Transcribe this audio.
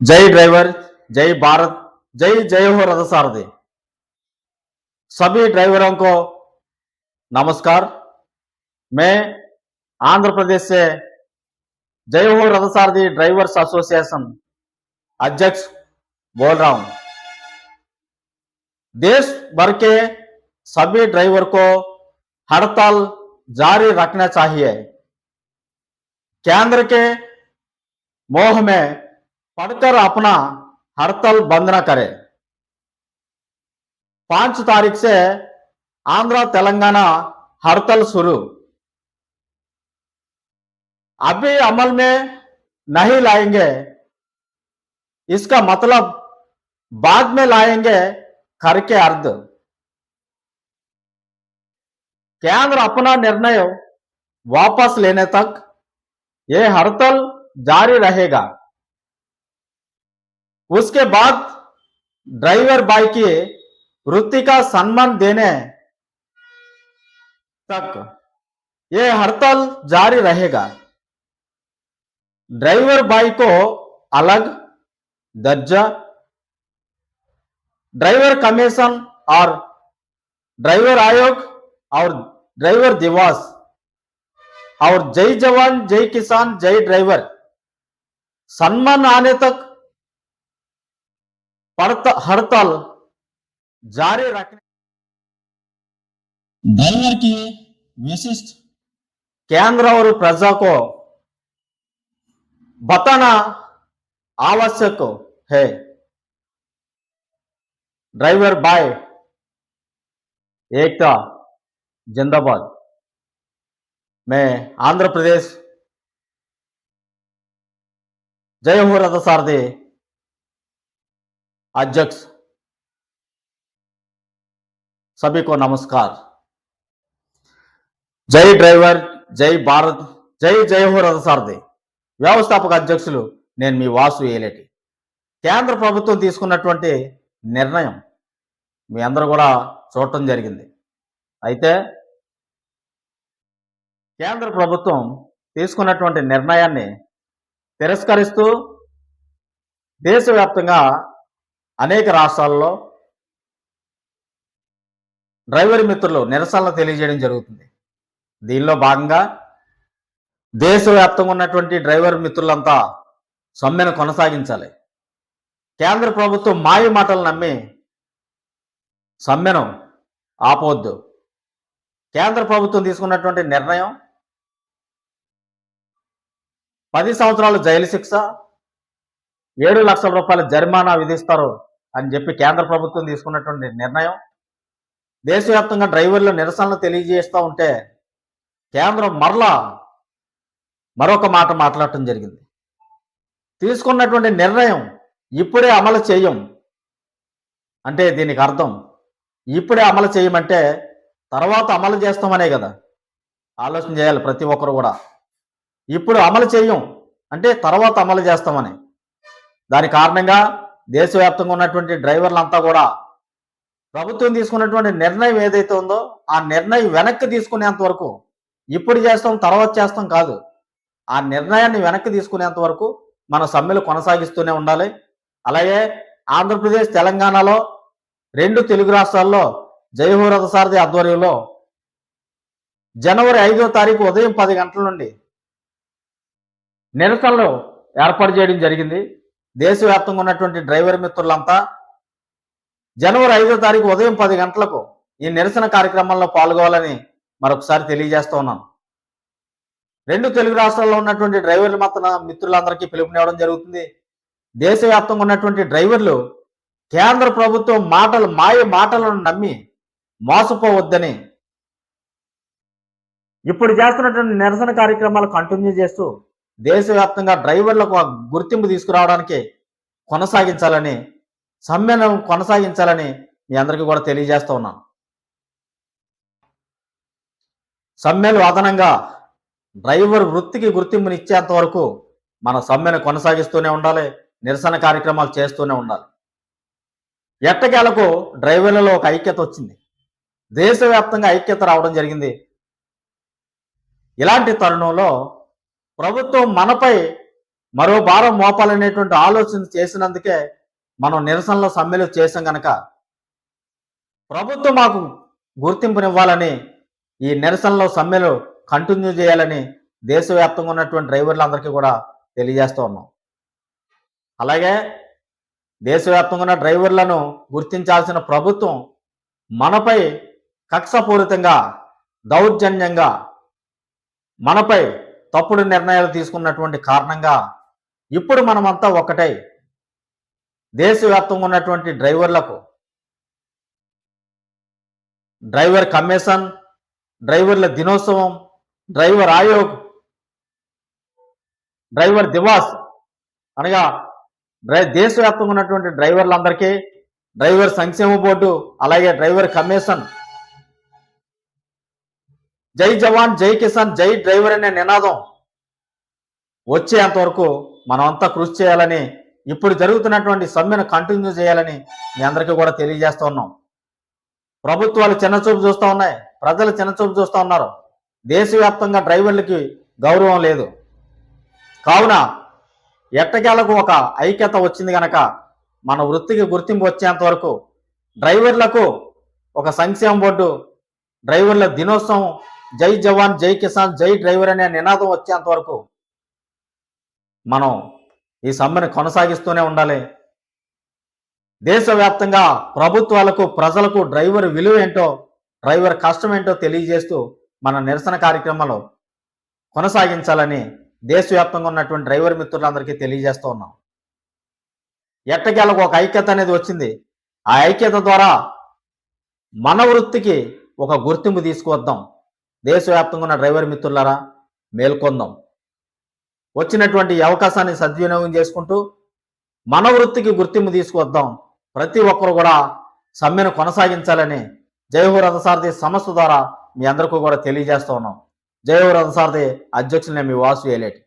जय ड्राइवर, जय भारत, जय जय हो रथ सारथी सभी ड्राइवरों को नमस्कार। मैं आंध्र प्रदेश से जय हो रथ सारथी ड्राइवर्स एसोसिएशन अध्यक्ष बोल रहा हूँ। देश भर के सभी ड्राइवर को हड़ताल जारी रखना चाहिए। केंद्र के मोह में पढ़कर अपना हड़ताल बंद न करे। पाँच तारीख से आंध्र तेलंगाना हड़ताल शुरू। अभी अमल में नहीं लाएँगे। इसका मतलब बाद में लाएँगे करके अर्थ केंद्र अपना निर्णय वापस लेने तक ये हड़ताल जारी रहेगा। उसके बाद ड्राइवर बाई की वृत्ति का सम्मान देने तक ये हड़ताल जारी रहेगा। ड्राइवर बाई को अलग दर्जा ड्राइवर कमीशन और ड्राइवर आयोग और ड्राइवर दिवस और जय जवान, जय किसान, जय ड्राइवर सम्मान आने तक पड़ता हड़ताल जारी रखने ड्राइवर की विशिष्ट केंद्र और प्रजा को बताना आवश्यक है ड्राइवर बाय एकता जिंदाबाद मैं आंध्र प्रदेश जय हो रथ सारथी अध्यक्ष सभी को नमस्कार జై డ్రైవర్ జై భారత్ జై జై హో రథ సారథి వ్యవస్థాపక అధ్యక్షులు నేను మీ వాసు ఏలేటి కేంద్ర ప్రభుత్వం తీసుకున్నటువంటి నిర్ణయం మీ అందరూ కూడా చూడటం జరిగింది అయితే కేంద్ర ప్రభుత్వం తీసుకున్నటువంటి నిర్ణయాన్ని తిరస్కరిస్తూ దేశవ్యాప్తంగా అనేక రాష్ట్రాల్లో డ్రైవర్ మిత్రులు నిరసనలు తెలియజేయడం జరుగుతుంది. దీనిలో భాగంగా దేశవ్యాప్తంగా ఉన్నటువంటి డ్రైవర్ మిత్రులంతా సమ్మెను కొనసాగించాలి. కేంద్ర ప్రభుత్వం మాయ మాటలు నమ్మి సమ్మెను ఆపవద్దు. కేంద్ర ప్రభుత్వం తీసుకున్నటువంటి నిర్ణయం పది సంవత్సరాలు జైలు శిక్ష ఏడు లక్షల రూపాయల జరిమానా విధిస్తారు అని చెప్పి కేంద్ర ప్రభుత్వం తీసుకున్నటువంటి నిర్ణయం. దేశవ్యాప్తంగా డ్రైవర్లు నిరసనలు తెలియజేస్తూ ఉంటే కేంద్రం మరలా మరొక మాట మాట్లాడటం జరిగింది. తీసుకున్నటువంటి నిర్ణయం ఇప్పుడే అమలు చేయం అంటే దీనికి అర్థం. ఇప్పుడే అమలు చేయమంటే తర్వాత అమలు చేస్తామనే కదా. ఆలోచన చేయాలి ప్రతి ఒక్కరు కూడా. ఇప్పుడు అమలు చేయం అంటే తర్వాత అమలు చేస్తామని. దాని కారణంగా దేశవ్యాప్తంగా ఉన్నటువంటి డ్రైవర్లంతా కూడా ప్రభుత్వం తీసుకున్నటువంటి నిర్ణయం ఏదైతే ఉందో ఆ నిర్ణయం వెనక్కి తీసుకునేంత వరకు ఇప్పుడు చేస్తాం తర్వాత చేస్తాం కాదు. ఆ నిర్ణయాన్ని వెనక్కి తీసుకునేంత వరకు మన సమ్మెలు కొనసాగిస్తూనే ఉండాలి. అలాగే ఆంధ్రప్రదేశ్ తెలంగాణలో రెండు తెలుగు రాష్ట్రాల్లో జయహో రథసారథి ఆధ్వర్యంలో జనవరి ఐదో తారీఖు ఉదయం పది గంటల నుండి నిరసనలు ఏర్పాటు చేయడం జరిగింది. దేశవ్యాప్తంగా ఉన్నటువంటి డ్రైవర్ మిత్రులంతా జనవరి ఐదో తారీఖు ఉదయం పది గంటలకు ఈ నిరసన కార్యక్రమంలో పాల్గొవాలని మరొకసారి తెలియజేస్తూ ఉన్నాను. రెండు తెలుగు రాష్ట్రాల్లో ఉన్నటువంటి డ్రైవర్లు మాత్రం మిత్రులందరికీ పిలుపునివ్వడం జరుగుతుంది. దేశవ్యాప్తంగా ఉన్నటువంటి డ్రైవర్లు కేంద్ర ప్రభుత్వం మాటలు మాయ మాటలను నమ్మి మోసపోవద్దని ఇప్పుడు చేస్తున్నటువంటి నిరసన కార్యక్రమాలు కంటిన్యూ చేస్తూ దేశవ్యాప్తంగా డ్రైవర్లకు గుర్తింపు తీసుకురావడానికి కొనసాగించాలని సమ్మెను కొనసాగించాలని మీ అందరికీ కూడా తెలియజేస్తూ ఉన్నాను. సమ్మెలు అదనంగా డ్రైవర్ వృత్తికి గుర్తింపునిచ్చేంత వరకు మన సమ్మెను కొనసాగిస్తూనే ఉండాలి నిరసన కార్యక్రమాలు చేస్తూనే ఉండాలి. ఎట్టకేలకు డ్రైవర్లలో ఒక ఐక్యత వచ్చింది. దేశవ్యాప్తంగా ఐక్యత రావడం జరిగింది. ఇలాంటి తరుణంలో ప్రభుత్వం మనపై మరో భారం మోపాలనేటువంటి ఆలోచన చేసినందుకే మనం నిరసనలో సమ్మెలు చేసాం గనక. ప్రభుత్వం మాకు గుర్తింపునివ్వాలని ఈ నిరసనలో సమ్మెలు కంటిన్యూ చేయాలని దేశవ్యాప్తంగా ఉన్నటువంటి డ్రైవర్లందరికీ కూడా తెలియజేస్తూ ఉన్నాం. అలాగే దేశవ్యాప్తంగా ఉన్న డ్రైవర్లను గుర్తించాల్సిన ప్రభుత్వం మనపై కక్షపూరితంగా దౌర్జన్యంగా మనపై తప్పుడు నిర్ణయాలు తీసుకున్నటువంటి కారణంగా ఇప్పుడు మనమంతా ఒకటై దేశవ్యాప్తంగా ఉన్నటువంటి డ్రైవర్లకు డ్రైవర్ కమిషన్ డ్రైవర్ల దినోత్సవం డ్రైవర్ ఆయోగ్ డ్రైవర్ దివాస్ అనగా డ్రై దేశవ్యాప్తంగా ఉన్నటువంటి డ్రైవర్లందరికీ డ్రైవర్ సంక్షేమ బోర్డు అలాగే డ్రైవర్ కమిషన్ జై జవాన్ జై కిసాన్ జై డ్రైవర్ అనే నినాదం వచ్చేంతవరకు మనమంతా కృషి చేయాలని ఇప్పుడు జరుగుతున్నటువంటి సమ్మెను కంటిన్యూ చేయాలని మీ అందరికీ కూడా తెలియజేస్తూ ఉన్నాం. ప్రభుత్వాలు చిన్నచూపు చూస్తూ ఉన్నాయి. ప్రజలు చిన్నచూపు చూస్తూ ఉన్నారు. దేశవ్యాప్తంగా డ్రైవర్లకి గౌరవం లేదు. కావున ఎట్టకేలకు ఒక ఐక్యత వచ్చింది కనుక మన వృత్తికి గుర్తింపు వచ్చేంత వరకు డ్రైవర్లకు ఒక సంక్షేమ బోర్డు డ్రైవర్ల దినోత్సవం జై జవాన్ జై కిసాన్ జై డ్రైవర్ అనే నినాదం వచ్చేంత వరకు మనం ఈ సమ్మెను కొనసాగిస్తూనే ఉండాలి. దేశవ్యాప్తంగా ప్రభుత్వాలకు ప్రజలకు డ్రైవర్ విలువ ఏంటో డ్రైవర్ కష్టం ఏంటో తెలియజేస్తూ మన నిరసన కార్యక్రమాలు కొనసాగించాలని దేశవ్యాప్తంగా ఉన్నటువంటి డ్రైవర్ మిత్రులందరికీ తెలియజేస్తూ ఉన్నాం. ఎట్టకేలకు ఒక ఐక్యత అనేది వచ్చింది. ఆ ఐక్యత ద్వారా మన వృత్తికి ఒక గుర్తింపు తీసుకువద్దాం. దేశవ్యాప్తంగా ఉన్న డ్రైవర్ మిత్రులారా మేల్కొందాం. వచ్చినటువంటి అవకాశాన్ని సద్వినియోగం చేసుకుంటూ మన వృత్తికి గుర్తింపు తీసుకొద్దాం ప్రతి ఒక్కరు కూడా సమ్మెను కొనసాగించాలని జయహో రథసారథి సంస్థ ద్వారా మీ అందరికీ కూడా తెలియజేస్తూ ఉన్నాం. జయహో రథసారథి అధ్యక్షులనే మీ వాసు ఏలేటి